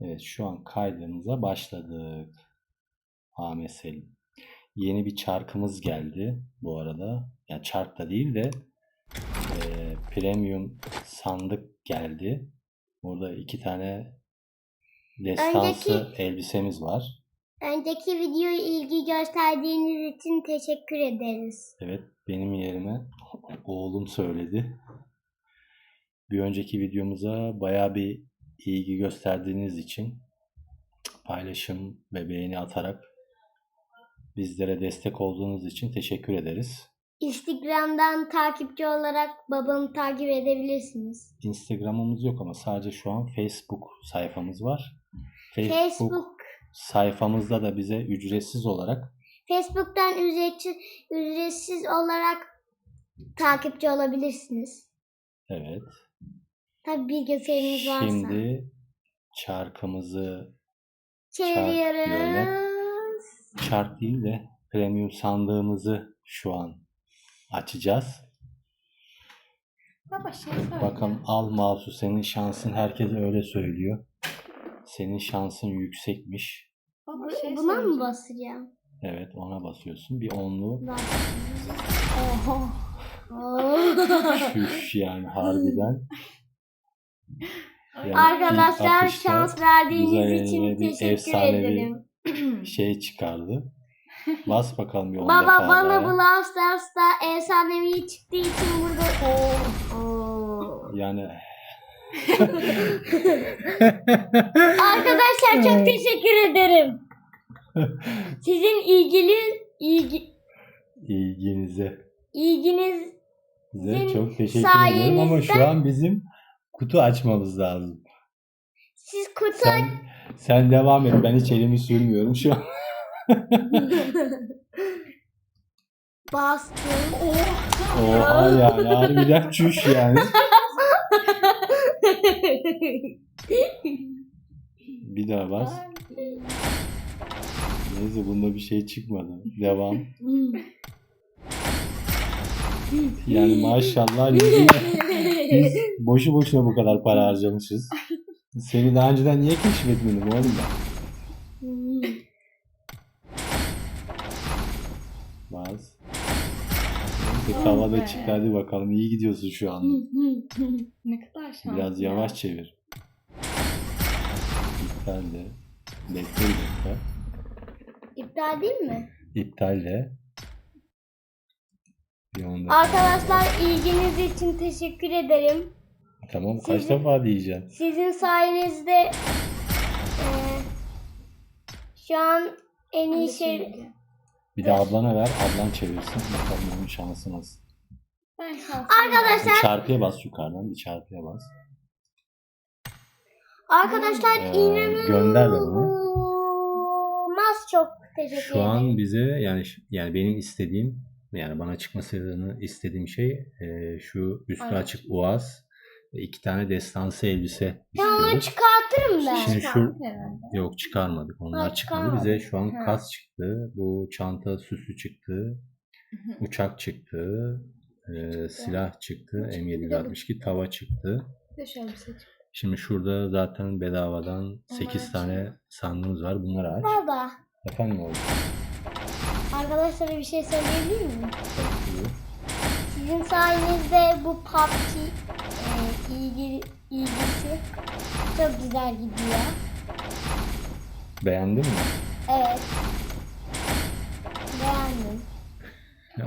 Evet şu an kaydımıza başladık. Ahmet Selim. Yeni bir çarkımız geldi bu arada. Yani çark da değil de eee, premium sandık geldi. Burada iki tane destansı Önceki- elbisemiz var. Önceki videoya ilgi gösterdiğiniz için teşekkür ederiz. Evet benim yerime oğlum söyledi. Bir önceki videomuza bayağı bir ilgi gösterdiğiniz için paylaşım ve beğeni atarak bizlere destek olduğunuz için teşekkür ederiz. Instagram'dan takipçi olarak babamı takip edebilirsiniz. Instagram'ımız yok ama sadece şu an Facebook sayfamız var. Facebook, Facebook sayfamızda da bize ücretsiz olarak Facebook'tan ücretsiz, ücretsiz olarak takipçi olabilirsiniz. evet. Tabii bilgisayarınız varsa. Şimdi çarkımızı Çeviriyoruz. çark değil de premium sandığımızı şu an açacağız. Baba şey söyle. Bakalım al Masu senin şansın herkes öyle söylüyor. Senin şansın yüksekmiş. Baba şey Buna mı basacağım? Evet ona basıyorsun. Bir onlu. Oho. şuş yani harbiden. Yani Arkadaşlar şans verdiğiniz için bir teşekkür ederim. şey çıkardı. Bas bakalım bir Baba defa bana daha. Brawl Stars'ta efsanevi çıktığı için burada Oo, oo. Yani Arkadaşlar çok teşekkür ederim. Sizin ilgili ilgi, ilginize ilginiz size çok teşekkür ederim ama şu an bizim kutu açmamız lazım. siz kutu Sen sen devam et. Ben hiç elimi sürmüyorum şu an. bastım. Oha yani harbiden çüş yani. Bir daha bas. Neyse bunda bir şey çıkmadı. Devam. Yani maşallah biz, biz boşu boşuna bu kadar para harcamışız. Seni daha önceden niye keşfetmedim oğlum ben? Neyse tavada çıktı hadi bakalım. İyi gidiyorsun şu an. ne kadar şanslı. Biraz ya. yavaş çevir. İptal de. Bekle bir dakika. İptal değil mi? İptal de. Dakika. Arkadaşlar ilginiz için teşekkür ederim. Tamam kaç Sizin- defa diyeceksin? Sizin sayenizde eee, şu an en iyi şey. Bir de ablana ver. Ablan çevirsin. Bakalım onun şansı nasıl. Arkadaşlar Bir çarpıya bas yukarıdan. Bir çarpıya bas. arkadaşlar Ee, inanılmaz gönder de bunu. çok teşekkür Şu ederim. an bize yani yani benim istediğim yani bana çıkmasını istediğim şey e, şu üstü Aynen. açık uaz ve iki tane destansı elbise istiyoruz. çıkartırım ben. Şimdi şu yok çıkarmadık. Onlar Ha, çıkmadı. Bize şu an Ha. kas çıktı. Bu çanta süsü çıktı. Uçak çıktı. e, silah çıktı. Uçak, bir de bu- M762 tava çıktı. Bir şey çıktı. Şimdi şurada zaten bedavadan 8 Onları tane sandığımız var. Bunları aç. Baba Efendim oğlum. Arkadaşlara bir şey söyleyebilir miyim? Sizin sayenizde bu PUBG e, ilgi, ilgisi çok güzel gidiyor. Beğendin mi? Evet. Beğendim.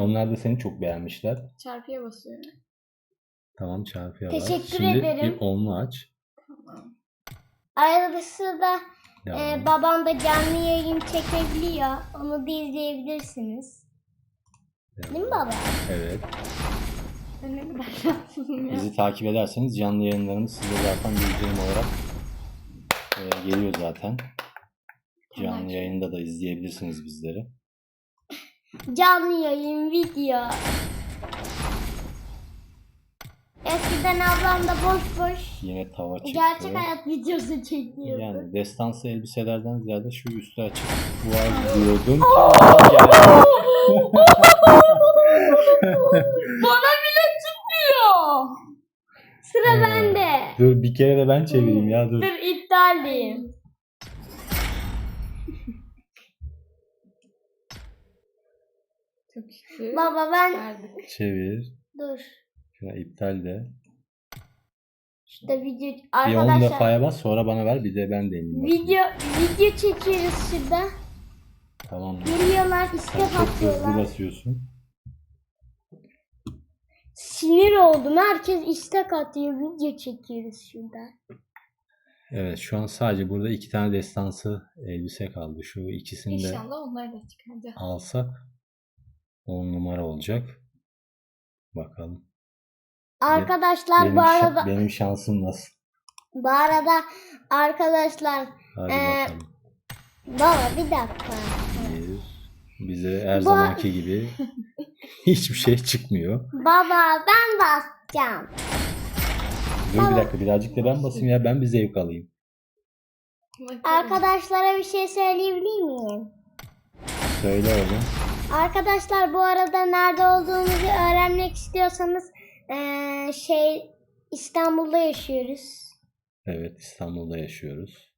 Onlar da seni çok beğenmişler. Çarpıya basıyorum. Tamam çarpıya bas. Teşekkür Şimdi ederim. bir onlu aç. Tamam. Arada sırada Devam. e, babam da canlı yayın çekebiliyor. Onu da izleyebilirsiniz. Devam. Değil mi baba? Evet. Ben ne kadar ya. Bizi takip ederseniz canlı yayınlarımız size zaten bildirim olarak e, geliyor zaten. Canlı yayında da izleyebilirsiniz bizleri. Canlı yayın, video. Eskiden ablam da boş boş Yine tava çıktı. gerçek hayat videosu çekiyordu. Yani destansı elbiselerden ziyade şu üstü açık var diyordum. Yani Bana bile çıkmıyor. Sıra Ha. bende. Dur bir kere de ben çevireyim ya dur. Dur iptaldeyim. Çok şükür. Baba ben Verdik. Çevir. dur. Şuna iptal de. İşte video Bir 10 arkadaşlar. defaya bas sonra bana ver bir de ben deneyeyim. bakayım. Video video çekiyoruz şurada. Tamam. Geliyorlar Sen istek çok hızlı atıyorlar. basıyorsun. Sinir oldum. Herkes istek atıyor. Video çekiyoruz şurada. Evet şu an sadece burada iki tane destansı elbise kaldı. Şu ikisini de İnşallah onları da çıkaracağız. alsak 10 numara olacak. Bakalım. Arkadaşlar Benim, bu arada benim şansım nasıl? bu arada arkadaşlar Hadi Ee, bakalım. baba bir dakika. Bir. Bize her zamanki gibi hiçbir şey çıkmıyor. Baba ben basacağım. Dur bir dakika birazcık da ben basayım ya ben bir zevk alayım. Arkadaşlara bir şey söyleyebilir miyim? Söyle oğlum. Arkadaşlar bu arada nerede olduğumuzu öğrenmek istiyorsanız eee, şey İstanbul'da yaşıyoruz. Evet İstanbul'da yaşıyoruz.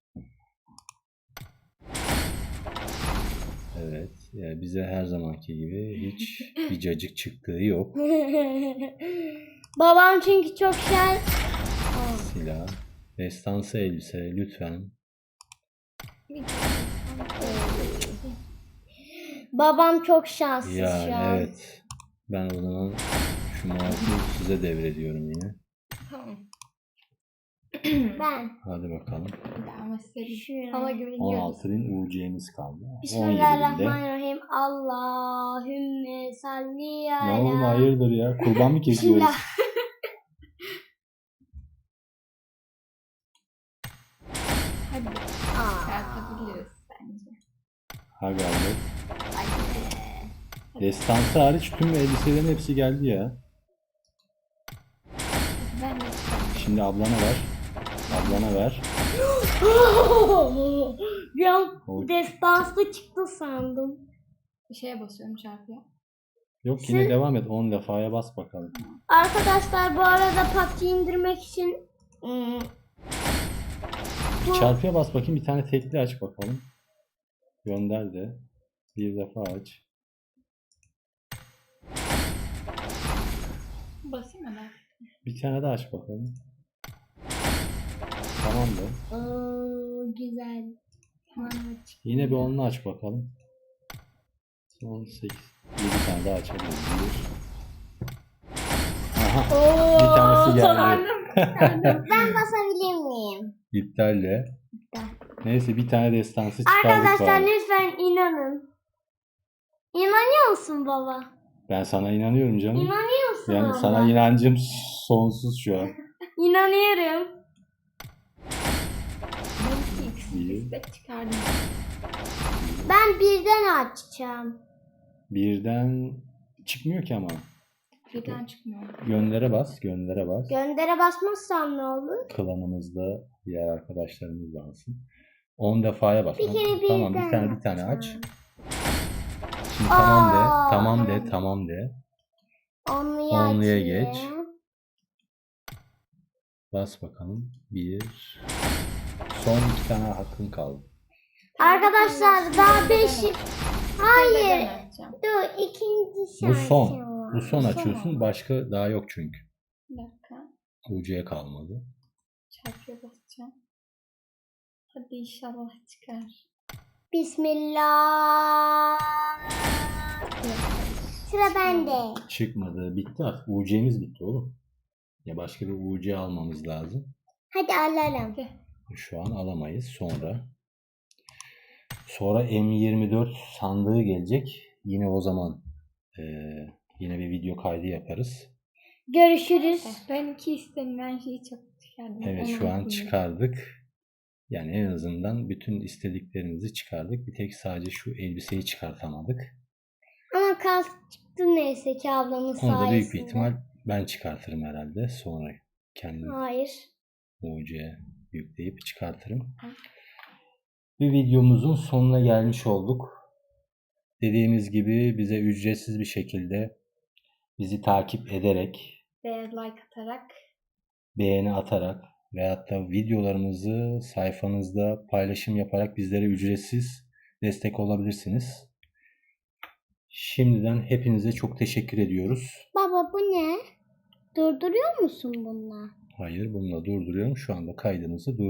Evet yani bize her zamanki gibi hiç bir cacık çıktığı yok. Babam çünkü çok şen. Silah. Destansı elbise lütfen. Babam çok şanssız şu Yani an. evet. Ben o zaman şu mouse'u size devrediyorum yine. Tamam. Ben. Hadi bakalım. Şuraya. Sana güveniyoruz. 16.000 UC'miz kaldı. 17.000'de. Bismillahirrahmanirrahim. Allahümme salli ala. Ne oğlum hayırdır ya? Kurban mı kesiyoruz? Bismillah. Hadi Aa, bence. Ha gayret. Destansı hariç tüm elbiselerin hepsi geldi ya. Ben de çıkartayım. Şimdi ablana ver. Ablana ver. Bir an O- destansı çıktı sandım. Bir şeye basıyorum çarpıya. Yok yine Siz- devam et. 10 defaya bas bakalım. Arkadaşlar bu arada PUBG indirmek için ım, çarpıya bas bakayım. Bir tane tekli aç bakalım. Gönder de. Bir defa aç. Basayım mı ben? Bir tane daha aç bakalım. Tamam da. ıı, güzel. Tamam. Yine bir onlu aç bakalım. Son 8. 7 tane daha açabiliriz. Bir. Aha. Oo, Bir tanesi geldi. Çıkardım. Ben basabilir miyim? İptalle. İptal. Neyse bir tane destansı çıkardık Arkadaşlar bari. lütfen inanın. İnanıyor musun baba? Ben sana inanıyorum canım. İnanıyor musun Yani baba? sana inancım sonsuz şu an. İnanıyorum. Ben iki İyi. İstek çıkardım. Ben birden açacağım. Birden çıkmıyor ki ama. Birden çıkmıyor. Göndere bas, göndere bas. Göndere basmazsam ne olur? Klanımızda diğer arkadaşlarımız da alsın. 10 defaya bas. Bir kere birden tamam bir tane bir tane aç. açacağım. Şimdi tamam de, Aa, tamam de, tamam. de. Onluya, Onluya açayım. geç. Bas bakalım. Bir. Son iki tane hakkın kaldı. Arkadaşlar daha beş... Hayır. Dur ikinci Bu son. var. Bu son açıyorsun. Başka daha yok çünkü. Bir dakika. UC'ye kalmadı. Çarpıya basacağım. Hadi inşallah çıkar. Bismillah. Sıra bende. Çıkmadı. Bitti artık. UC'miz bitti oğlum. Ya başka bir UC almamız lazım. Hadi alalım. Hadi. Şu an alamayız. Sonra sonra M24 sandığı gelecek. Yine o zaman eee, yine bir video kaydı yaparız. Görüşürüz. Ben iki istenilen şeyi çok çıkardım. Evet Onu şu an çıkardık. Yani en azından bütün istediklerimizi çıkardık. Bir tek sadece şu elbiseyi çıkartamadık. Ama kas çıktı neyse ki ablamın Onu da büyük bir sayesinde. ihtimal ben çıkartırım herhalde. Sonra kendim Hayır. UC yükleyip çıkartırım. Bir videomuzun sonuna gelmiş olduk. Dediğimiz gibi bize ücretsiz bir şekilde bizi takip ederek Ve like atarak beğeni atarak veyahut da videolarımızı sayfanızda paylaşım yaparak bizlere ücretsiz destek olabilirsiniz. Şimdiden hepinize çok teşekkür ediyoruz. Baba bu ne? Durduruyor musun bununla? Hayır, bununla durduruyorum. Şu anda kaydımızı dur